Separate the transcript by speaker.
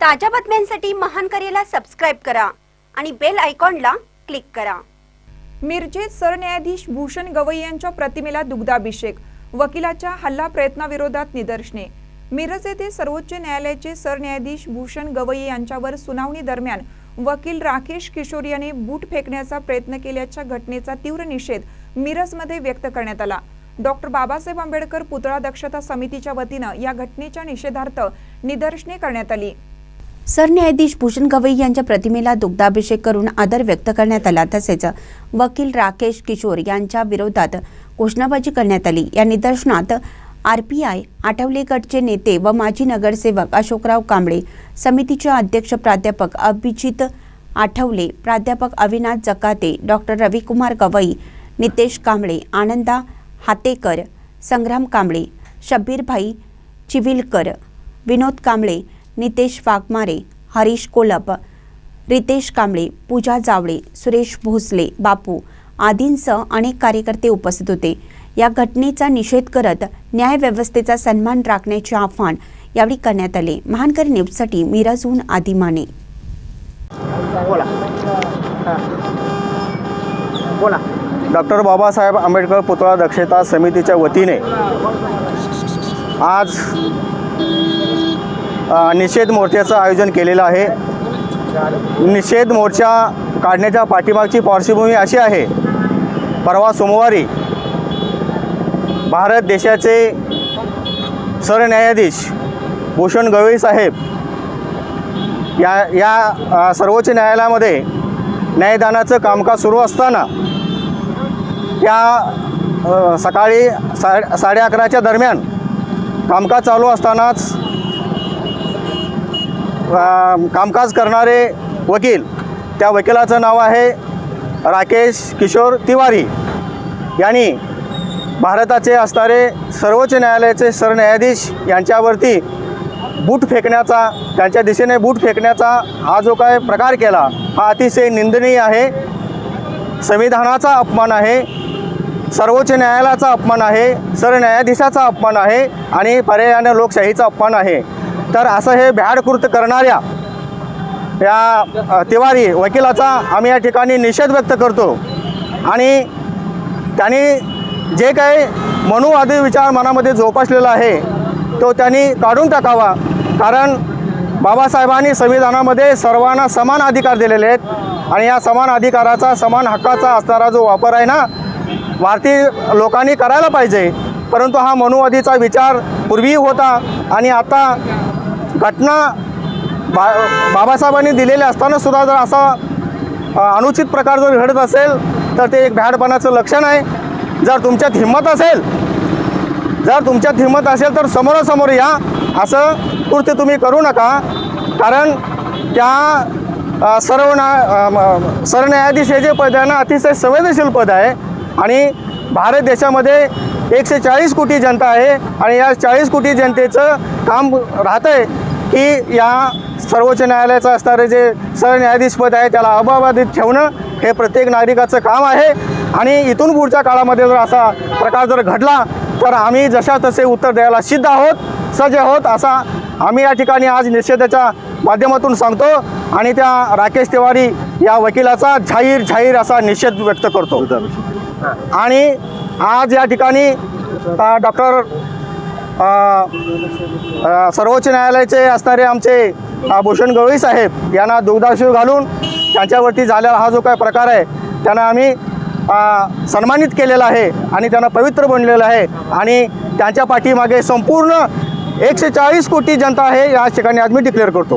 Speaker 1: ताज्या बातम्यांसाठी महान करेला सबस्क्राईब करा आणि बेल आयकॉनला क्लिक करा.
Speaker 2: मिरजेत सरन्यायाधीश भूषण गवई यांच्या प्रतिमेला दुग्धाभिषेक वकिलाच्या हल्ला प्रयत्नाविरोधात निदर्शने. मिरज येथे सर्वोच्च न्यायालयाचे सरन्यायाधीश भूषण गवई यांच्यावर सुनावणी दरम्यान वकील राकेश किशोर याने बूट फेकण्याचा प्रयत्न केल्याच्या घटनेचा तीव्र निषेध मिरजमध्ये व्यक्त करण्यात आला. डॉक्टर बाबासाहेब आंबेडकर पुतळा दक्षता समितीच्या वतीनं या घटनेच्या निषेधार्थ निदर्शने करण्यात आली.
Speaker 3: सरन्यायाधीश भूषण गवई यांच्या प्रतिमेला दुग्धाभिषेक करून आदर व्यक्त करण्यात आला. तसेच वकील राकेश किशोर यांच्या विरोधात घोषणाबाजी करण्यात आली. या निदर्शनात आर पी आय आठवले गटचे नेते व माजी नगरसेवक अशोकराव कांबळे समितीचे अध्यक्ष प्राध्यापक अभिजित आठवले प्राध्यापक अविनाश जकाते डॉक्टर रविकुमार गवई नितेश कांबळे आनंदा हातेकर संग्राम कांबळे शब्बीरभाई चिविलकर विनोद कांबळे नितेश वाघमारे हरीश कोलप रितेश कांबळे पूजा जावळे सुरेश भोसले बापू आदींसह अनेक कार्यकर्ते उपस्थित होते. या घटनेचा निषेध करत न्यायव्यवस्थेचा सन्मान राखण्याचे आव्हान यावेळी करण्यात आले. महानकर न्यूजसाठी मिराजहून आदी माने.
Speaker 4: बोला. डॉक्टर बाबासाहेब आंबेडकर पुतळा दक्षता समितीच्या वतीने आज निषेध मोर्चाचं आयोजन केलेलं आहे. निषेध मोर्चा काढण्याच्या पाठीमागची पार्श्वभूमी अशी आहे. परवा सोमवारी भारत देशाचे सरन्यायाधीश भूषण गवई साहेब या या सर्वोच्च न्यायालयामध्ये न्यायदानाचं कामकाज सुरू असताना त्या सकाळी सा साडे अकराच्या दरम्यान कामकाज चालू असतानाच कामकाज करणारे वकील. त्या वकिलाचं नाव आहे राकेश किशोर तिवारी. यांनी भारताचे असणारे सर्वोच्च न्यायालयाचे सरन्यायाधीश यांच्यावरती बूट फेकण्याचा त्यांच्या दिशेने बूट फेकण्याचा हा जो काय प्रकार केला हा अतिशय निंदनीय आहे. संविधानाचा अपमान आहे सर्वोच्च न्यायालयाचा अपमान आहे सरन्यायाधीशाचा अपमान आहे आणि पर्यायाने लोकशाहीचा अपमान आहे. तर असं हे भ्याडकृत करणाऱ्या या तिवारी वकिलाचा आम्ही या ठिकाणी निषेध व्यक्त करतो. आणि त्यांनी जे काही मनुवादी विचार मनामध्ये जोपासलेला आहे तो त्यांनी काढून टाकावा. कारण बाबासाहेबांनी संविधानामध्ये सर्वांना समान अधिकार दिलेले आहेत आणि या समान अधिकाराचा समान हक्काचा असणारा जो वापर आहे ना भारतीय लोकांनी करायला पाहिजे. परंतु हा मनुवादीचा विचार पूर्वी होता आणि आता घटना बा बाबासाहेबांनी दिलेल्या असताना सुद्धा जर असा अनुचित प्रकार जर घडत असेल तर ते एक भ्याडपणाचं लक्षण आहे. जर तुमच्यात हिंमत असेल जर तुमच्यात हिंमत असेल तर समोरासमोर या. असं कृत्य तुम्ही करू नका. कारण त्या सर्व ना सरन्यायाधीश हे जे पद आहे ना अतिशय संवेदनशील पद आहे. आणि भारत देशामध्ये एकशे चाळीस कोटी जनता आहे. आणि या चाळीस कोटी जनतेचं काम राहतं आहे की या सर्वोच्च न्यायालयाचं असणारे जे सरन्यायाधीश पद आहे त्याला अबाधित ठेवणं हे प्रत्येक नागरिकाचं काम आहे. आणि इथून पुढच्या काळामध्ये जर असा प्रकार जर घडला तर आम्ही जशा तसे उत्तर द्यायला सिद्ध आहोत सज्ज आहोत असा आम्ही या ठिकाणी आज निषेधाच्या माध्यमातून सांगतो. आणि त्या राकेश तिवारी या वकिलाचा जाहीर जाहीर असा निषेध व्यक्त करतो. आणि आज या ठिकाणी डॉक्टर सर्वोच्च न्यायालयाचे असणारे आमचे भूषण गवळी साहेब यांना दुग्धाशिव घालून त्यांच्यावरती झालेला हा जो काय प्रकार आहे त्यांना आम्ही सन्मानित केलेला आहे आणि त्यांना पवित्र बनलेलं आहे आणि त्यांच्या पाठीमागे संपूर्ण एकशे चाळीस कोटी जनता आहे या ठिकाणी आज मी डिक्लेअर करतो.